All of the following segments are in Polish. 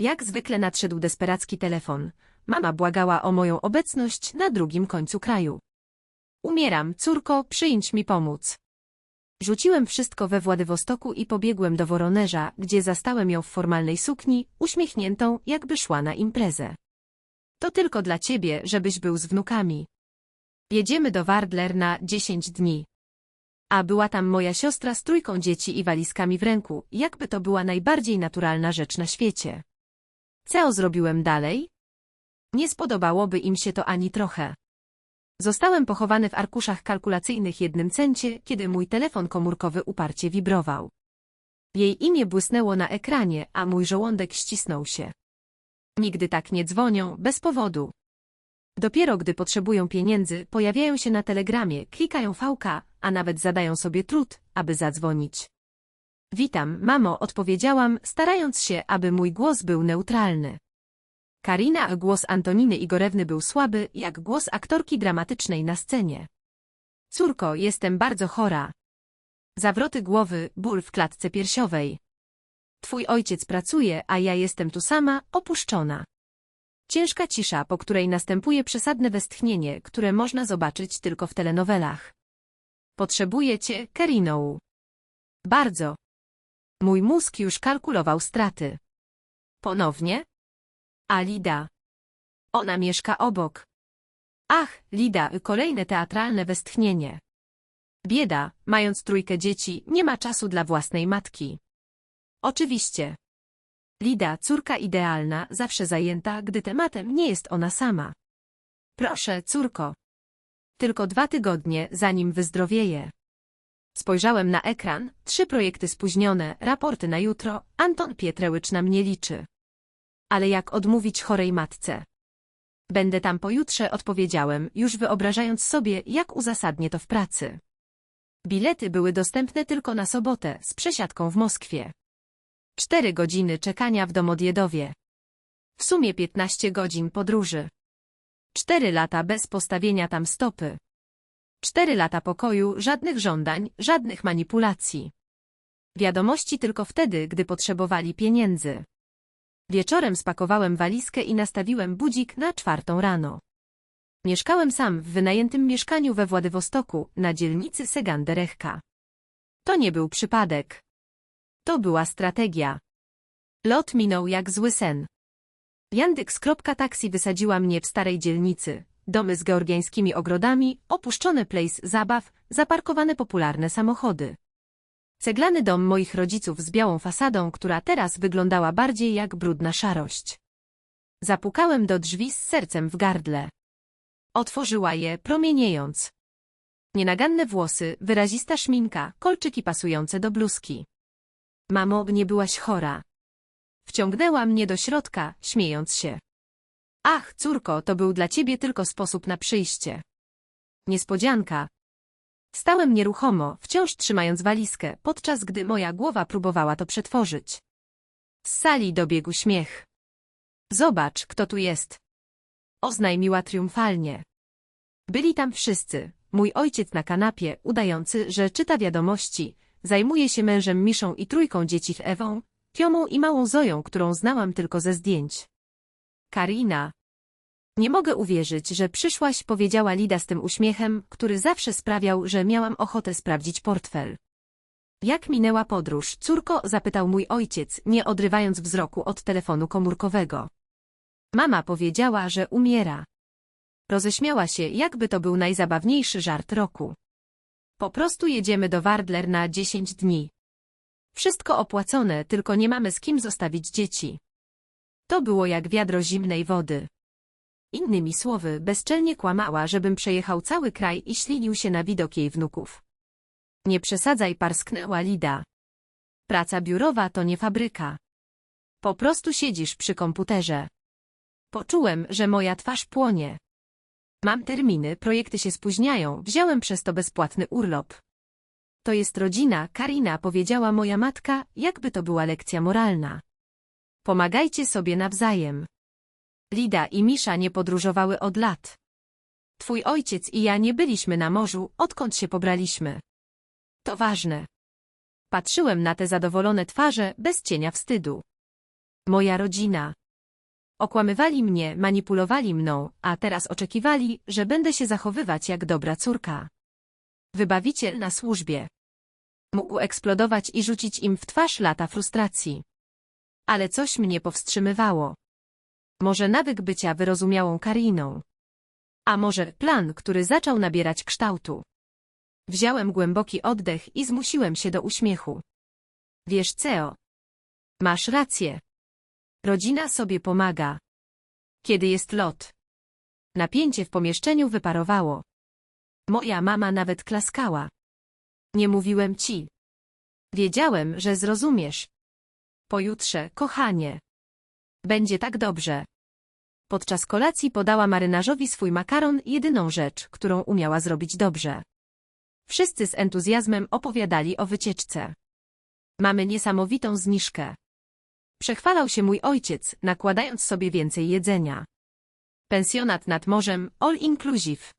Jak zwykle nadszedł desperacki telefon. Mama błagała o moją obecność na drugim końcu kraju. Umieram, córko, przyjdź mi pomóc. Rzuciłem wszystko we Władywostoku i pobiegłem do Woronerza, gdzie zastałem ją w formalnej sukni, uśmiechniętą, jakby szła na imprezę. To tylko dla ciebie, żebyś był z wnukami. Jedziemy do Wardler na 10 dni. A była tam moja siostra z trójką dzieci i walizkami w ręku, jakby to była najbardziej naturalna rzecz na świecie. Co zrobiłem dalej? Nie spodobałoby im się to ani trochę. Zostałem pochowany w arkuszach kalkulacyjnych jednym cencie, kiedy mój telefon komórkowy uparcie wibrował. Jej imię błysnęło na ekranie, a mój żołądek ścisnął się. Nigdy tak nie dzwonią, bez powodu. Dopiero gdy potrzebują pieniędzy, pojawiają się na telegramie, klikają fałka, a nawet zadają sobie trud, aby zadzwonić. Witam, mamo, odpowiedziałam, starając się, aby mój głos był neutralny. Karina, głos Antoniny Igorewny był słaby, jak głos aktorki dramatycznej na scenie. Córko, jestem bardzo chora. Zawroty głowy, ból w klatce piersiowej. Twój ojciec pracuje, a ja jestem tu sama, opuszczona. Ciężka cisza, po której następuje przesadne westchnienie, które można zobaczyć tylko w telenowelach. Potrzebuję cię, Karino. Bardzo. Mój mózg już kalkulował straty. Ponownie? A Lida. Ona mieszka obok. Ach, Lida, kolejne teatralne westchnienie. Bieda, mając trójkę dzieci, nie ma czasu dla własnej matki. Oczywiście. Lida, córka idealna, zawsze zajęta, gdy tematem nie jest ona sama. Proszę, córko. Tylko dwa tygodnie, zanim wyzdrowieje. Spojrzałem na ekran, trzy projekty spóźnione, raporty na jutro, Anton Pietrewicz na mnie liczy. Ale jak odmówić chorej matce? Będę tam pojutrze, odpowiedziałem, już wyobrażając sobie, jak uzasadnię to w pracy. Bilety były dostępne tylko na sobotę, z przesiadką w Moskwie. Cztery godziny czekania w Domodjedowie. W sumie 15 godzin podróży. Cztery lata bez postawienia tam stopy. Cztery lata pokoju, żadnych żądań, żadnych manipulacji. Wiadomości tylko wtedy, gdy potrzebowali pieniędzy. Wieczorem spakowałem walizkę i nastawiłem budzik na czwartą rano. Mieszkałem sam w wynajętym mieszkaniu we Władywostoku, na dzielnicy Seganderechka. To nie był przypadek. To była strategia. Lot minął jak zły sen. Yandex.taxi wysadziła mnie w starej dzielnicy. Domy z georgiańskimi ogrodami, opuszczone place zabaw, zaparkowane popularne samochody. Ceglany dom moich rodziców z białą fasadą, która teraz wyglądała bardziej jak brudna szarość. Zapukałem do drzwi z sercem w gardle. Otworzyła je, promieniejąc. Nienaganne włosy, wyrazista szminka, kolczyki pasujące do bluzki. Mamo, nie byłaś chora. Wciągnęła mnie do środka, śmiejąc się. Ach, córko, to był dla ciebie tylko sposób na przyjście. Niespodzianka. Stałem nieruchomo, wciąż trzymając walizkę, podczas gdy moja głowa próbowała to przetworzyć. Z sali dobiegł śmiech. Zobacz, kto tu jest. Oznajmiła triumfalnie. Byli tam wszyscy. Mój ojciec na kanapie, udający, że czyta wiadomości, zajmuje się mężem Miszą i trójką dzieci Ewą, Tiomą i małą Zoją, którą znałam tylko ze zdjęć. Karina. Nie mogę uwierzyć, że przyszłaś, powiedziała Lida z tym uśmiechem, który zawsze sprawiał, że miałam ochotę sprawdzić portfel. Jak minęła podróż, córko? zapytał mój ojciec, nie odrywając wzroku od telefonu komórkowego. Mama powiedziała, że umiera. Roześmiała się, jakby to był najzabawniejszy żart roku. Po prostu jedziemy do Wardler na 10 dni. Wszystko opłacone, tylko nie mamy z kim zostawić dzieci. To było jak wiadro zimnej wody. Innymi słowy, bezczelnie kłamała, żebym przejechał cały kraj i ślinił się na widok jej wnuków. Nie przesadzaj, parsknęła Lida. Praca biurowa to nie fabryka. Po prostu siedzisz przy komputerze. Poczułem, że moja twarz płonie. Mam terminy, projekty się spóźniają, wziąłem przez to bezpłatny urlop. To jest rodzina, Karina, powiedziała moja matka, jakby to była lekcja moralna. Pomagajcie sobie nawzajem. Lida i Misza nie podróżowały od lat. Twój ojciec i ja nie byliśmy na morzu, odkąd się pobraliśmy. To ważne. Patrzyłem na te zadowolone twarze, bez cienia wstydu. Moja rodzina. Okłamywali mnie, manipulowali mną, a teraz oczekiwali, że będę się zachowywać jak dobra córka. Wybawiciel na służbie. Mógł eksplodować i rzucić im w twarz lata frustracji. Ale coś mnie powstrzymywało. Może nawyk bycia wyrozumiałą Kariną. A może plan, który zaczął nabierać kształtu. Wziąłem głęboki oddech i zmusiłem się do uśmiechu. Wiesz, Ceo. Masz rację. Rodzina sobie pomaga. Kiedy jest lot. Napięcie w pomieszczeniu wyparowało. Moja mama nawet klaskała. Nie mówiłem ci. Wiedziałem, że zrozumiesz. Pojutrze, kochanie. Będzie tak dobrze. Podczas kolacji podała marynarzowi swój makaron, jedyną rzecz, którą umiała zrobić dobrze. Wszyscy z entuzjazmem opowiadali o wycieczce. Mamy niesamowitą zniżkę. Przechwalał się mój ojciec, nakładając sobie więcej jedzenia. Pensjonat nad morzem, all inclusive.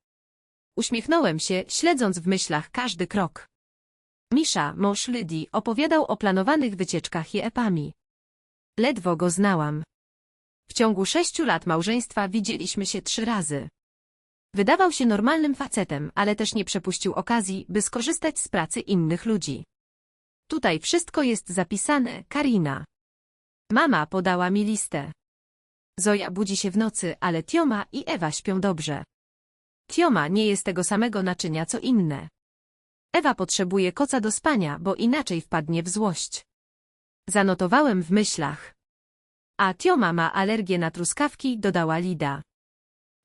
Uśmiechnąłem się, śledząc w myślach każdy krok. Misza, mąż Lydii, opowiadał o planowanych wycieczkach i epami. Ledwo go znałam. W ciągu sześciu lat małżeństwa widzieliśmy się trzy razy. Wydawał się normalnym facetem, ale też nie przepuścił okazji, by skorzystać z pracy innych ludzi. Tutaj wszystko jest zapisane, Karina. Mama podała mi listę. Zoja budzi się w nocy, ale Tioma i Ewa śpią dobrze. Tioma nie jest tego samego naczynia co inne. Ewa potrzebuje koca do spania, bo inaczej wpadnie w złość. Zanotowałem w myślach. A Tioma ma alergię na truskawki, dodała Lida.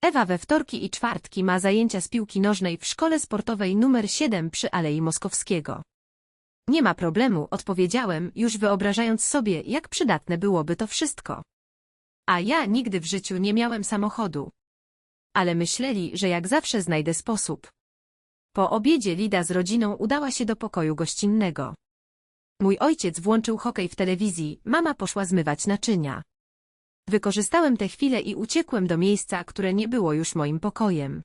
Ewa we wtorki i czwartki ma zajęcia z piłki nożnej w szkole sportowej numer 7 przy Alei Moskowskiego. Nie ma problemu, odpowiedziałem, już wyobrażając sobie, jak przydatne byłoby to wszystko. A ja nigdy w życiu nie miałem samochodu. Ale myśleli, że jak zawsze znajdę sposób. Po obiedzie Lida z rodziną udała się do pokoju gościnnego. Mój ojciec włączył hokej w telewizji, mama poszła zmywać naczynia. Wykorzystałem tę chwilę i uciekłem do miejsca, które nie było już moim pokojem.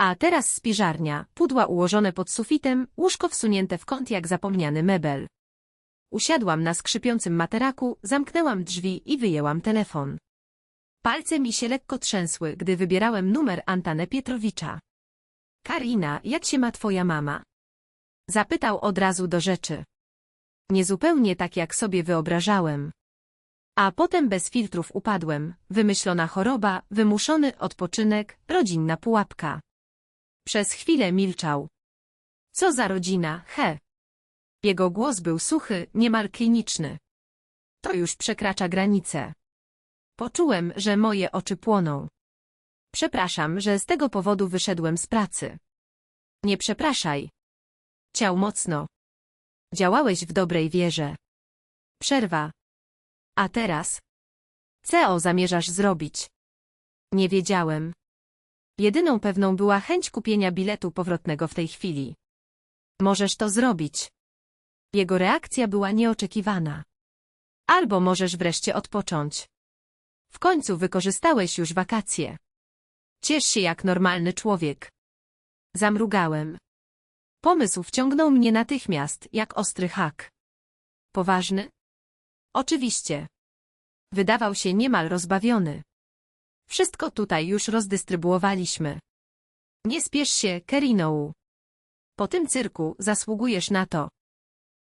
A teraz spiżarnia, pudła ułożone pod sufitem, łóżko wsunięte w kąt jak zapomniany mebel. Usiadłam na skrzypiącym materaku, zamknęłam drzwi i wyjęłam telefon. Palce mi się lekko trzęsły, gdy wybierałem numer Antane Pietrowicza. Karina, jak się ma twoja mama? Zapytał od razu do rzeczy. Niezupełnie tak jak sobie wyobrażałem. A potem bez filtrów upadłem, wymyślona choroba, wymuszony odpoczynek, rodzinna pułapka. Przez chwilę milczał. Co za rodzina, he. Jego głos był suchy, niemal kliniczny. To już przekracza granicę. Poczułem, że moje oczy płoną. Przepraszam, że z tego powodu wyszedłem z pracy. Nie przepraszaj. Ciał mocno. Działałeś w dobrej wierze. Przerwa. A teraz? Co zamierzasz zrobić? Nie wiedziałem. Jedyną pewną była chęć kupienia biletu powrotnego w tej chwili. Możesz to zrobić. Jego reakcja była nieoczekiwana. Albo możesz wreszcie odpocząć. W końcu wykorzystałeś już wakacje. Ciesz się jak normalny człowiek. Zamrugałem. Pomysł wciągnął mnie natychmiast, jak ostry hak. Poważny? Oczywiście. Wydawał się niemal rozbawiony. Wszystko tutaj już rozdystrybuowaliśmy. Nie spiesz się, Kerinou. Po tym cyrku zasługujesz na to.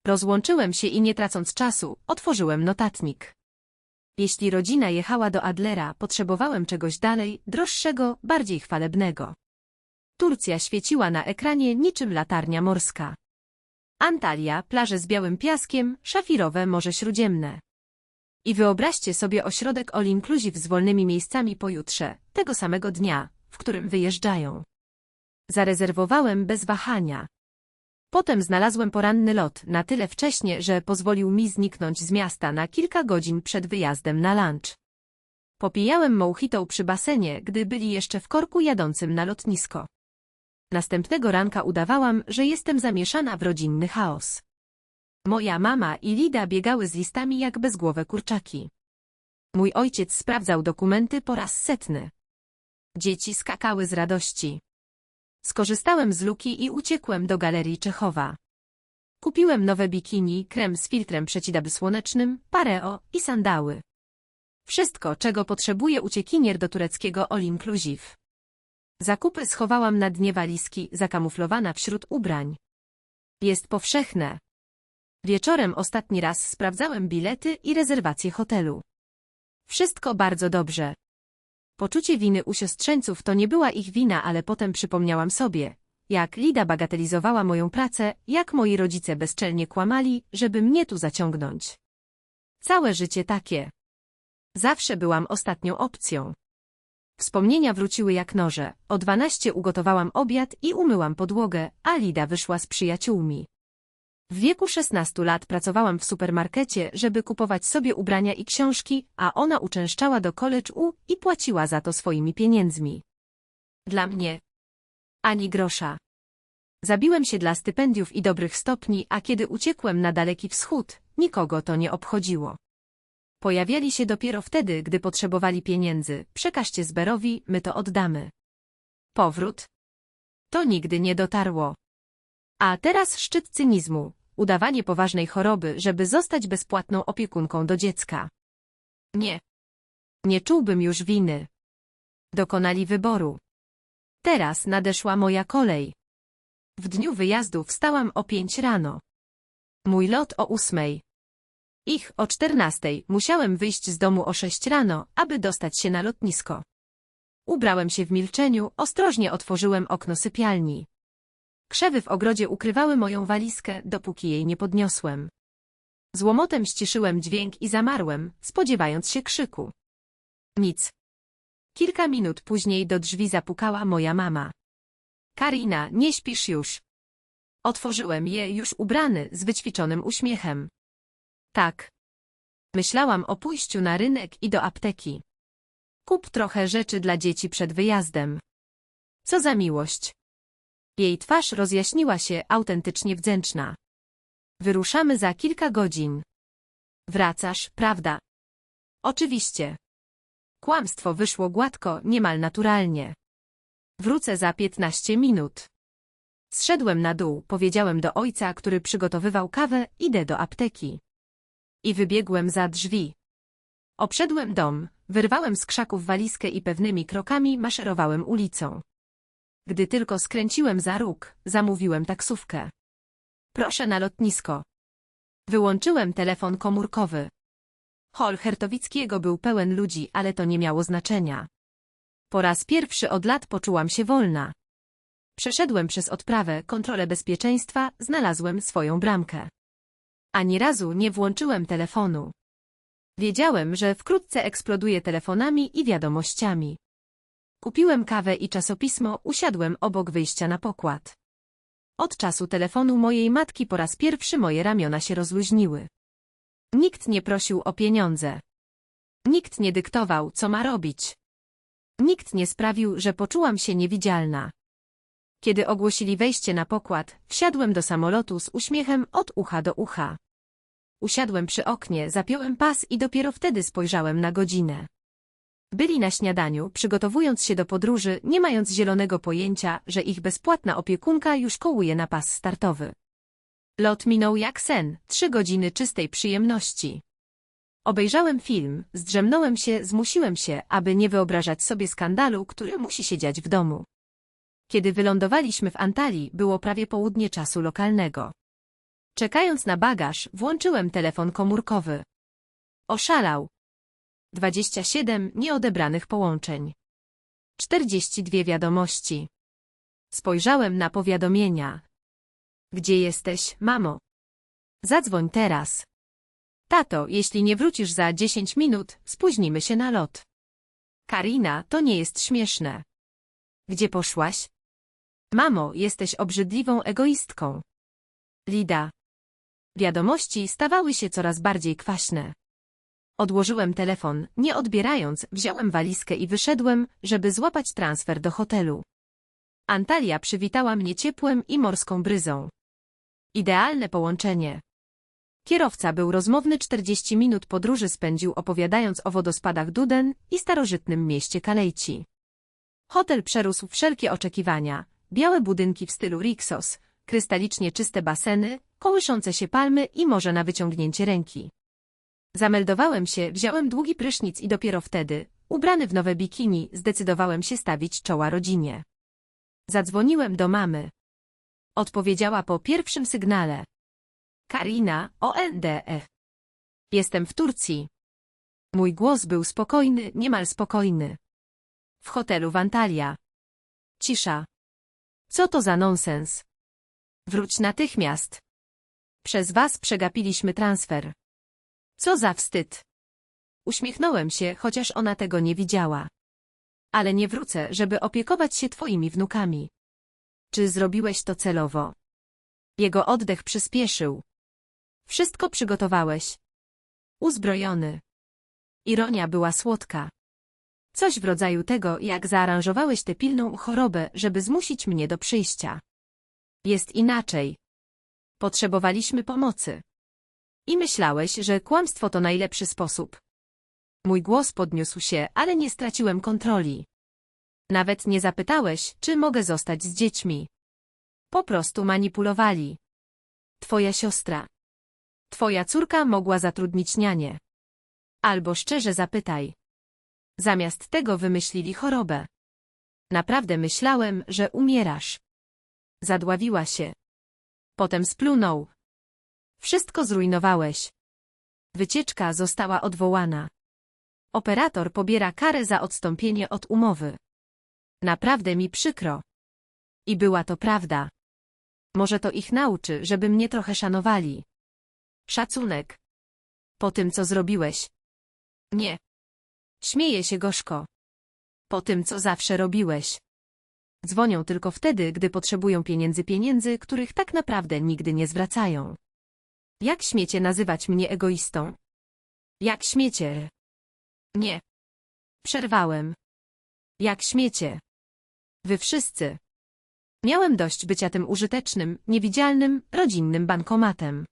Rozłączyłem się i nie tracąc czasu, otworzyłem notatnik. Jeśli rodzina jechała do Adlera, potrzebowałem czegoś dalej, droższego, bardziej chwalebnego. Turcja świeciła na ekranie niczym latarnia morska. Antalya, plaże z białym piaskiem, szafirowe Morze Śródziemne. I wyobraźcie sobie ośrodek all inclusive z wolnymi miejscami pojutrze, tego samego dnia, w którym wyjeżdżają. Zarezerwowałem bez wahania. Potem znalazłem poranny lot na tyle wcześnie, że pozwolił mi zniknąć z miasta na kilka godzin przed wyjazdem na lunch. Popijałem mojito przy basenie, gdy byli jeszcze w korku jadącym na lotnisko. Następnego ranka udawałam, że jestem zamieszana w rodzinny chaos. Moja mama i Lida biegały z listami jak bezgłowe kurczaki. Mój ojciec sprawdzał dokumenty po raz setny. Dzieci skakały z radości. Skorzystałem z luki i uciekłem do galerii Czechowa. Kupiłem nowe bikini, krem z filtrem przeciwsłonecznym, pareo i sandały. Wszystko, czego potrzebuje uciekinier do tureckiego all inclusive. Zakupy schowałam na dnie walizki, zakamuflowana wśród ubrań. Jest powszechne. Wieczorem ostatni raz sprawdzałem bilety i rezerwację hotelu. Wszystko bardzo dobrze. Poczucie winy u siostrzeńców to nie była ich wina, ale potem przypomniałam sobie, jak Lida bagatelizowała moją pracę, jak moi rodzice bezczelnie kłamali, żeby mnie tu zaciągnąć. Całe życie takie. Zawsze byłam ostatnią opcją. Wspomnienia wróciły jak noże. O dwanaście ugotowałam obiad i umyłam podłogę, a Lida wyszła z przyjaciółmi. W wieku 16 lat pracowałam w supermarkecie, żeby kupować sobie ubrania i książki, a ona uczęszczała do college U i płaciła za to swoimi pieniędzmi. Dla mnie ani grosza. Zabiłem się dla stypendiów i dobrych stopni, a kiedy uciekłem na daleki wschód, nikogo to nie obchodziło. Pojawiali się dopiero wtedy, gdy potrzebowali pieniędzy. Przekażcie Zberowi, my to oddamy. Powrót? To nigdy nie dotarło. A teraz szczyt cynizmu, udawanie poważnej choroby, żeby zostać bezpłatną opiekunką do dziecka. Nie. Nie czułbym już winy. Dokonali wyboru. Teraz nadeszła moja kolej. W dniu wyjazdu wstałam o pięć rano. Mój lot o ósmej. Ich o czternastej musiałem wyjść z domu o sześć rano, aby dostać się na lotnisko. Ubrałem się w milczeniu, ostrożnie otworzyłem okno sypialni. Krzewy w ogrodzie ukrywały moją walizkę, dopóki jej nie podniosłem. Z łomotem ściszyłem dźwięk i zamarłem, spodziewając się krzyku. Nic. Kilka minut później do drzwi zapukała moja mama. Karina, nie śpisz już. Otworzyłem je już ubrany, z wyćwiczonym uśmiechem. Tak. Myślałam o pójściu na rynek i do apteki. Kup trochę rzeczy dla dzieci przed wyjazdem. Co za miłość. Jej twarz rozjaśniła się, autentycznie wdzięczna. Wyruszamy za kilka godzin. Wracasz, prawda? Oczywiście. Kłamstwo wyszło gładko, niemal naturalnie. Wrócę za piętnaście minut. Zszedłem na dół, powiedziałem do ojca, który przygotowywał kawę, idę do apteki. I wybiegłem za drzwi. Obszedłem dom, wyrwałem z krzaków walizkę i pewnymi krokami maszerowałem ulicą. Gdy tylko skręciłem za róg, zamówiłem taksówkę. Proszę na lotnisko. Wyłączyłem telefon komórkowy. Hol Hertowickiego był pełen ludzi, ale to nie miało znaczenia. Po raz pierwszy od lat poczułam się wolna. Przeszedłem przez odprawę, kontrolę bezpieczeństwa, znalazłem swoją bramkę. Ani razu nie włączyłem telefonu. Wiedziałem, że wkrótce eksploduje telefonami i wiadomościami. Kupiłem kawę i czasopismo, usiadłem obok wyjścia na pokład. Od czasu telefonu mojej matki po raz pierwszy moje ramiona się rozluźniły. Nikt nie prosił o pieniądze. Nikt nie dyktował, co ma robić. Nikt nie sprawił, że poczułam się niewidzialna. Kiedy ogłosili wejście na pokład, wsiadłem do samolotu z uśmiechem od ucha do ucha. Usiadłem przy oknie, zapiąłem pas i dopiero wtedy spojrzałem na godzinę. Byli na śniadaniu, przygotowując się do podróży, nie mając zielonego pojęcia, że ich bezpłatna opiekunka już kołuje na pas startowy. Lot minął jak sen, trzy godziny czystej przyjemności. Obejrzałem film, zdrzemnąłem się, zmusiłem się, aby nie wyobrażać sobie skandalu, który musi się dziać w domu. Kiedy wylądowaliśmy w Antalii, było prawie południe czasu lokalnego. Czekając na bagaż, włączyłem telefon komórkowy. Oszalał. 27 nieodebranych połączeń. 42 wiadomości. Spojrzałem na powiadomienia. Gdzie jesteś, mamo? Zadzwoń teraz. Tato, jeśli nie wrócisz za 10 minut, spóźnimy się na lot. Karina, to nie jest śmieszne. Gdzie poszłaś? Mamo, jesteś obrzydliwą egoistką. Lida. Wiadomości stawały się coraz bardziej kwaśne. Odłożyłem telefon, nie odbierając, wziąłem walizkę i wyszedłem, żeby złapać transfer do hotelu. Antalya przywitała mnie ciepłem i morską bryzą. Idealne połączenie. Kierowca był rozmowny 40 minut podróży spędził opowiadając o wodospadach Duden i starożytnym mieście Kalejci. Hotel przerósł wszelkie oczekiwania. Białe budynki w stylu Rixos, krystalicznie czyste baseny, kołyszące się palmy i morze na wyciągnięcie ręki. Zameldowałem się, wziąłem długi prysznic i dopiero wtedy, ubrany w nowe bikini, zdecydowałem się stawić czoła rodzinie. Zadzwoniłem do mamy. Odpowiedziała po pierwszym sygnale. Karina, ONDE. Jestem w Turcji. Mój głos był spokojny, niemal spokojny. W hotelu w Antalya. Cisza. Co to za nonsens? Wróć natychmiast. Przez was przegapiliśmy transfer. Co za wstyd. Uśmiechnąłem się, chociaż ona tego nie widziała. Ale nie wrócę, żeby opiekować się twoimi wnukami. Czy zrobiłeś to celowo? Jego oddech przyspieszył. Wszystko przygotowałeś. Uzbrojony. Ironia była słodka. Coś w rodzaju tego, jak zaaranżowałeś tę pilną chorobę, żeby zmusić mnie do przyjścia. Jest inaczej. Potrzebowaliśmy pomocy. I myślałeś, że kłamstwo to najlepszy sposób. Mój głos podniósł się, ale nie straciłem kontroli. Nawet nie zapytałeś, czy mogę zostać z dziećmi. Po prostu manipulowali. Twoja siostra. Twoja córka mogła zatrudnić nianię. Albo szczerze zapytaj. Zamiast tego wymyślili chorobę. Naprawdę myślałem, że umierasz. Zadławiła się. Potem splunął. Wszystko zrujnowałeś. Wycieczka została odwołana. Operator pobiera karę za odstąpienie od umowy. Naprawdę mi przykro. I była to prawda. Może to ich nauczy, żeby mnie trochę szanowali. Szacunek. Po tym, co zrobiłeś. Nie. Śmieje się gorzko. Po tym, co zawsze robiłeś. Dzwonią tylko wtedy, gdy potrzebują pieniędzy pieniędzy, których tak naprawdę nigdy nie zwracają. Jak śmiecie nazywać mnie egoistą? Jak śmiecie? Nie. Przerwałem. Jak śmiecie? Wy wszyscy. Miałem dość bycia tym użytecznym, niewidzialnym, rodzinnym bankomatem.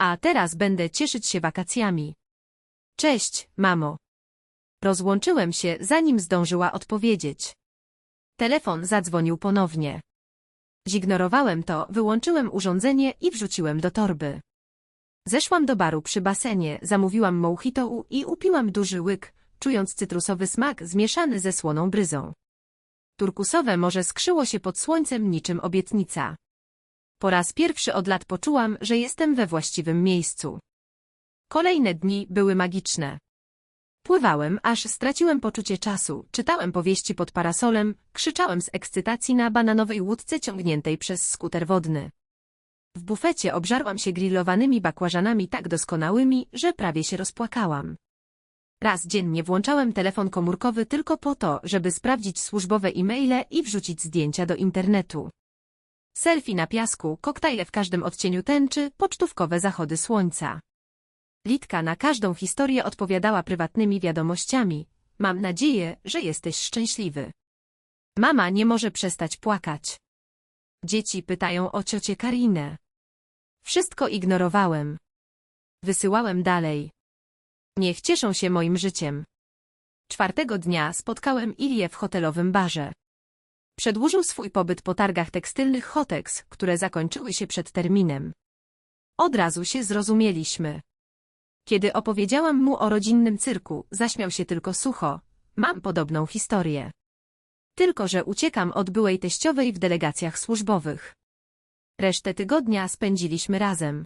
A teraz będę cieszyć się wakacjami. Cześć, mamo. Rozłączyłem się, zanim zdążyła odpowiedzieć. Telefon zadzwonił ponownie. Zignorowałem to, wyłączyłem urządzenie i wrzuciłem do torby. Zeszłam do baru przy basenie, zamówiłam mojito i upiłam duży łyk, czując cytrusowy smak zmieszany ze słoną bryzą. Turkusowe morze skrzyło się pod słońcem niczym obietnica. Po raz pierwszy od lat poczułam, że jestem we właściwym miejscu. Kolejne dni były magiczne. Pływałem, aż straciłem poczucie czasu, czytałem powieści pod parasolem, krzyczałem z ekscytacji na bananowej łódce ciągniętej przez skuter wodny. W bufecie obżarłam się grillowanymi bakłażanami tak doskonałymi, że prawie się rozpłakałam. Raz dziennie włączałem telefon komórkowy tylko po to, żeby sprawdzić służbowe e-maile i wrzucić zdjęcia do internetu. Selfie na piasku, koktajle w każdym odcieniu tęczy, pocztówkowe zachody słońca. Litka na każdą historię odpowiadała prywatnymi wiadomościami. Mam nadzieję, że jesteś szczęśliwy. Mama nie może przestać płakać. Dzieci pytają o ciocię Karinę. Wszystko ignorowałem. Wysyłałem dalej. Niech cieszą się moim życiem. Czwartego dnia spotkałem Ilię w hotelowym barze. Przedłużył swój pobyt po targach tekstylnych Hotex, które zakończyły się przed terminem. Od razu się zrozumieliśmy. Kiedy opowiedziałam mu o rodzinnym cyrku, zaśmiał się tylko sucho. Mam podobną historię. Tylko, że uciekam od byłej teściowej w delegacjach służbowych. Resztę tygodnia spędziliśmy razem.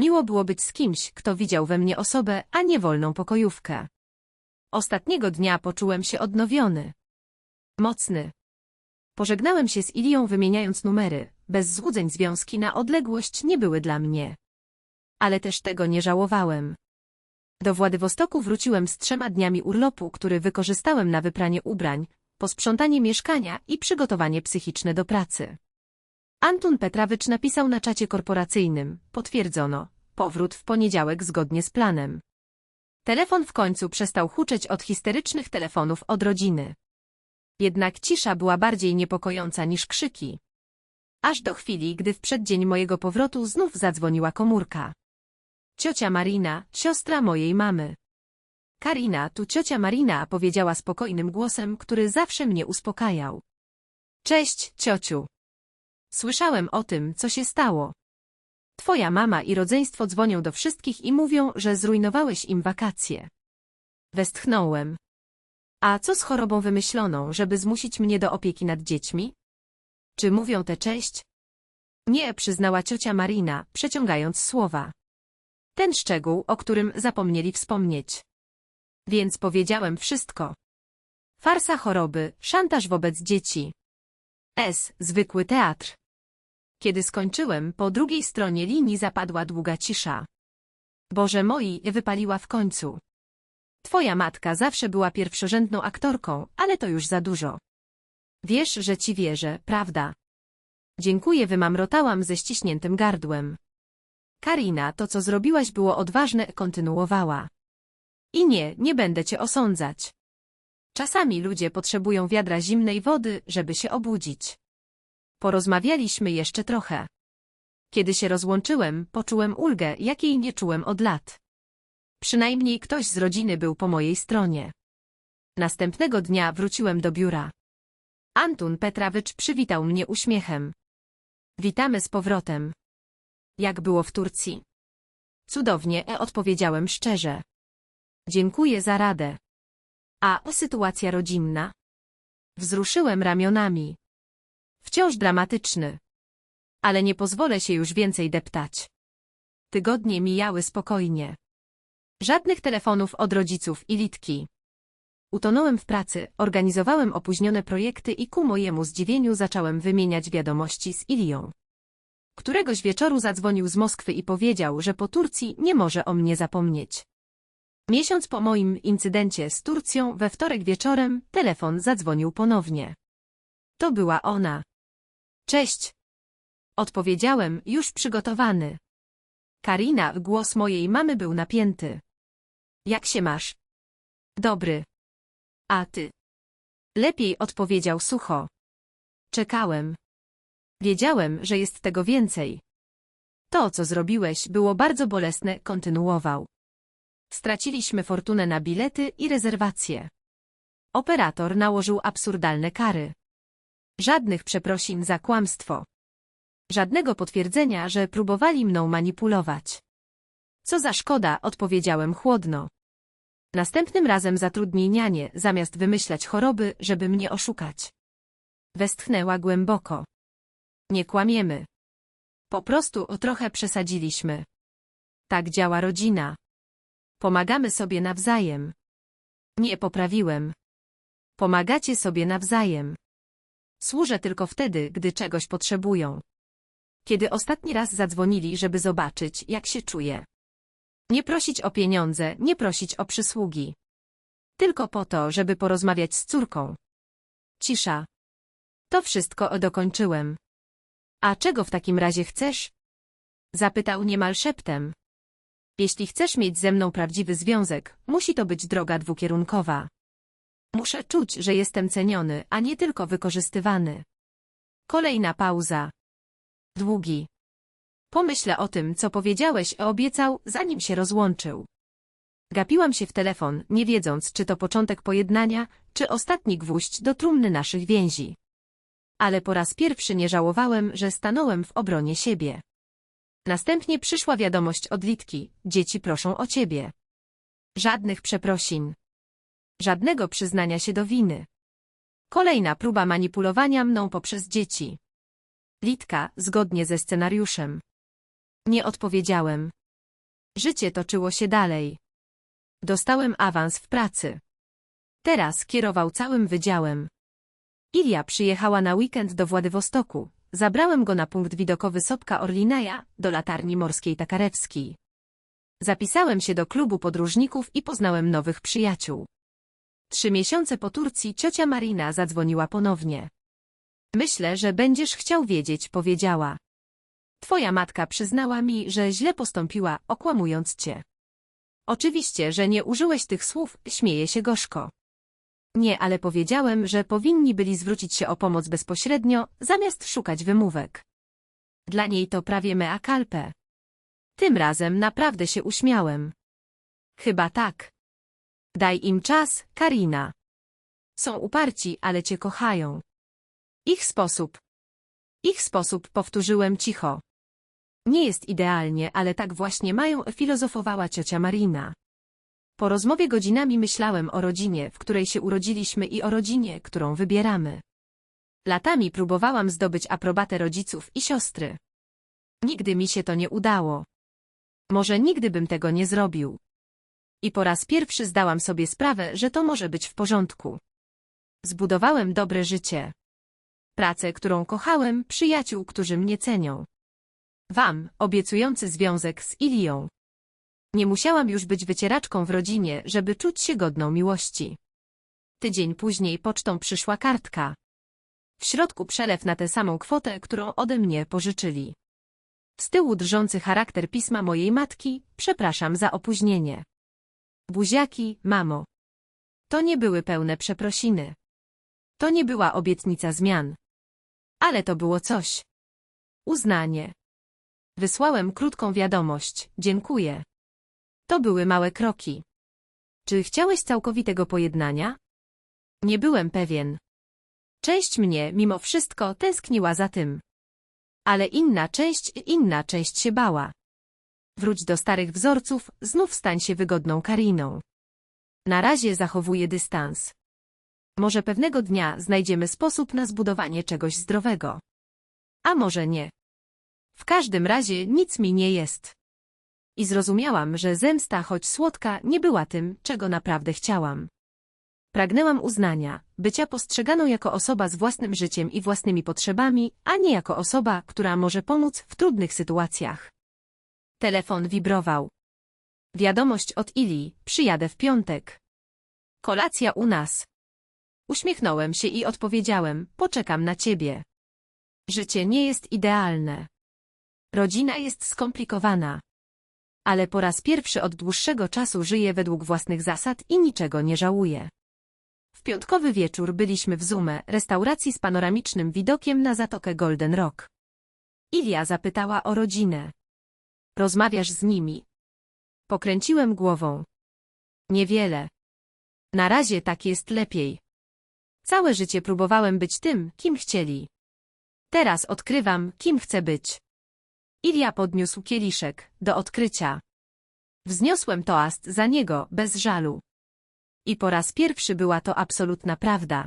Miło było być z kimś, kto widział we mnie osobę, a nie wolną pokojówkę. Ostatniego dnia poczułem się odnowiony. Mocny. Pożegnałem się z Ilią wymieniając numery. Bez złudzeń związki na odległość nie były dla mnie. Ale też tego nie żałowałem. Do Władywostoku wróciłem z trzema dniami urlopu, który wykorzystałem na wypranie ubrań, posprzątanie mieszkania i przygotowanie psychiczne do pracy. Antun Petrawicz napisał na czacie korporacyjnym, potwierdzono, powrót w poniedziałek zgodnie z planem. Telefon w końcu przestał huczeć od histerycznych telefonów od rodziny. Jednak cisza była bardziej niepokojąca niż krzyki. Aż do chwili, gdy w przeddzień mojego powrotu znów zadzwoniła komórka. Ciocia Marina, siostra mojej mamy. Karina, tu ciocia Marina, powiedziała spokojnym głosem, który zawsze mnie uspokajał. Cześć, ciociu. Słyszałem o tym, co się stało. Twoja mama i rodzeństwo dzwonią do wszystkich i mówią, że zrujnowałeś im wakacje. Westchnąłem. A co z chorobą wymyśloną, żeby zmusić mnie do opieki nad dziećmi? Czy mówią tę cześć? Nie, przyznała ciocia Marina, przeciągając słowa. Ten szczegół, o którym zapomnieli wspomnieć. Więc powiedziałem wszystko. Farsa choroby, szantaż wobec dzieci. S. Zwykły teatr. Kiedy skończyłem, po drugiej stronie linii zapadła długa cisza. Boże moi, wypaliła w końcu. Twoja matka zawsze była pierwszorzędną aktorką, ale to już za dużo. Wiesz, że ci wierzę, prawda? Dziękuję, wymamrotałam ze ściśniętym gardłem. Karina, to co zrobiłaś było odważne, kontynuowała. I nie, nie będę cię osądzać. Czasami ludzie potrzebują wiadra zimnej wody, żeby się obudzić. Porozmawialiśmy jeszcze trochę. Kiedy się rozłączyłem, poczułem ulgę, jakiej nie czułem od lat. Przynajmniej ktoś z rodziny był po mojej stronie. Następnego dnia wróciłem do biura. Antun Petrawicz przywitał mnie uśmiechem. Witamy z powrotem. Jak było w Turcji? Cudownie, e odpowiedziałem szczerze. Dziękuję za radę. A sytuacja rodzinna? Wzruszyłem ramionami. Wciąż dramatyczny. Ale nie pozwolę się już więcej deptać. Tygodnie mijały spokojnie. Żadnych telefonów od rodziców i Litki. Utonąłem w pracy, organizowałem opóźnione projekty i ku mojemu zdziwieniu zacząłem wymieniać wiadomości z Ilią. Któregoś wieczoru zadzwonił z Moskwy i powiedział, że po Turcji nie może o mnie zapomnieć. Miesiąc po moim incydencie z Turcją we wtorek wieczorem telefon zadzwonił ponownie. To była ona. Cześć. Odpowiedziałem, już przygotowany. Karina, głos mojej mamy był napięty. Jak się masz? Dobry. A ty? Lepiej odpowiedział sucho. Czekałem. Wiedziałem, że jest tego więcej. To, co zrobiłeś, było bardzo bolesne, kontynuował. Straciliśmy fortunę na bilety i rezerwacje. Operator nałożył absurdalne kary. Żadnych przeprosin za kłamstwo. Żadnego potwierdzenia, że próbowali mną manipulować. Co za szkoda, odpowiedziałem chłodno. Następnym razem zatrudnij nianie, zamiast wymyślać choroby, żeby mnie oszukać. Westchnęła głęboko. Nie kłamiemy. Po prostu o trochę przesadziliśmy. Tak działa rodzina. Pomagamy sobie nawzajem. Nie poprawiłem. Pomagacie sobie nawzajem. Służę tylko wtedy, gdy czegoś potrzebują. Kiedy ostatni raz zadzwonili, żeby zobaczyć, jak się czuję. Nie prosić o pieniądze, nie prosić o przysługi. Tylko po to, żeby porozmawiać z córką. Cisza. To wszystko dokończyłem. A czego w takim razie chcesz? Zapytał niemal szeptem. Jeśli chcesz mieć ze mną prawdziwy związek, musi to być droga dwukierunkowa. Muszę czuć, że jestem ceniony, a nie tylko wykorzystywany. Kolejna pauza. Długi. Pomyślę o tym, co powiedziałeś, obiecał, zanim się rozłączył. Gapiłam się w telefon, nie wiedząc, czy to początek pojednania, czy ostatni gwóźdź do trumny naszych więzi. Ale po raz pierwszy nie żałowałem, że stanąłem w obronie siebie. Następnie przyszła wiadomość od Litki, dzieci proszą o ciebie. Żadnych przeprosin. Żadnego przyznania się do winy. Kolejna próba manipulowania mną poprzez dzieci. Litka, zgodnie ze scenariuszem. Nie odpowiedziałem. Życie toczyło się dalej. Dostałem awans w pracy. Teraz kierował całym wydziałem. Ilia przyjechała na weekend do Władywostoku. Zabrałem go na punkt widokowy Sopka Orlinaja, do latarni morskiej Takarewskiej. Zapisałem się do klubu podróżników i poznałem nowych przyjaciół. Trzy miesiące po Turcji ciocia Marina zadzwoniła ponownie. Myślę, że będziesz chciał wiedzieć, powiedziała. Twoja matka przyznała mi, że źle postąpiła, okłamując cię. Oczywiście, że nie użyłeś tych słów, śmieje się gorzko. Nie, ale powiedziałem, że powinni byli zwrócić się o pomoc bezpośrednio, zamiast szukać wymówek. Dla niej to prawie mea culpa. Tym razem naprawdę się uśmiałem. Chyba tak. Daj im czas, Karina. Są uparci, ale cię kochają. Ich sposób. Ich sposób powtórzyłem cicho. Nie jest idealnie, ale tak właśnie mają, filozofowała ciocia Marina. Po rozmowie godzinami myślałem o rodzinie, w której się urodziliśmy i o rodzinie, którą wybieramy. Latami próbowałam zdobyć aprobatę rodziców i siostry. Nigdy mi się to nie udało. Może nigdy bym tego nie zrobił. I po raz pierwszy zdałam sobie sprawę, że to może być w porządku. Zbudowałem dobre życie. Pracę, którą kochałem, przyjaciół, którzy mnie cenią. Wam, obiecujący związek z Ilią. Nie musiałam już być wycieraczką w rodzinie, żeby czuć się godną miłości. Tydzień później pocztą przyszła kartka. W środku przelew na tę samą kwotę, którą ode mnie pożyczyli. Z tyłu drżący charakter pisma mojej matki, przepraszam za opóźnienie. Buziaki, mamo. To nie były pełne przeprosiny. To nie była obietnica zmian. Ale to było coś. Uznanie. Wysłałem krótką wiadomość, dziękuję. To były małe kroki. Czy chciałeś całkowitego pojednania? Nie byłem pewien. Część mnie, mimo wszystko, tęskniła za tym. Ale inna część, inna część się bała. Wróć do starych wzorców, znów stań się wygodną Kariną. Na razie zachowuję dystans. Może pewnego dnia znajdziemy sposób na zbudowanie czegoś zdrowego. A może nie. W każdym razie nic mi nie jest. I zrozumiałam, że zemsta, choć słodka, nie była tym, czego naprawdę chciałam. Pragnęłam uznania, bycia postrzeganą jako osoba z własnym życiem i własnymi potrzebami, a nie jako osoba, która może pomóc w trudnych sytuacjach. Telefon wibrował. Wiadomość od Ili, przyjadę w piątek. Kolacja u nas. Uśmiechnąłem się i odpowiedziałem, poczekam na ciebie. Życie nie jest idealne. Rodzina jest skomplikowana. Ale po raz pierwszy od dłuższego czasu żyję według własnych zasad i niczego nie żałuję. W piątkowy wieczór byliśmy w Zume, restauracji z panoramicznym widokiem na zatokę Golden Rock. Ilia zapytała o rodzinę. Rozmawiasz z nimi? Pokręciłem głową. Niewiele. Na razie tak jest lepiej. Całe życie próbowałem być tym, kim chcieli. Teraz odkrywam, kim chcę być. Ilia podniósł kieliszek, do odkrycia. Wzniosłem toast za niego, bez żalu. I po raz pierwszy była to absolutna prawda.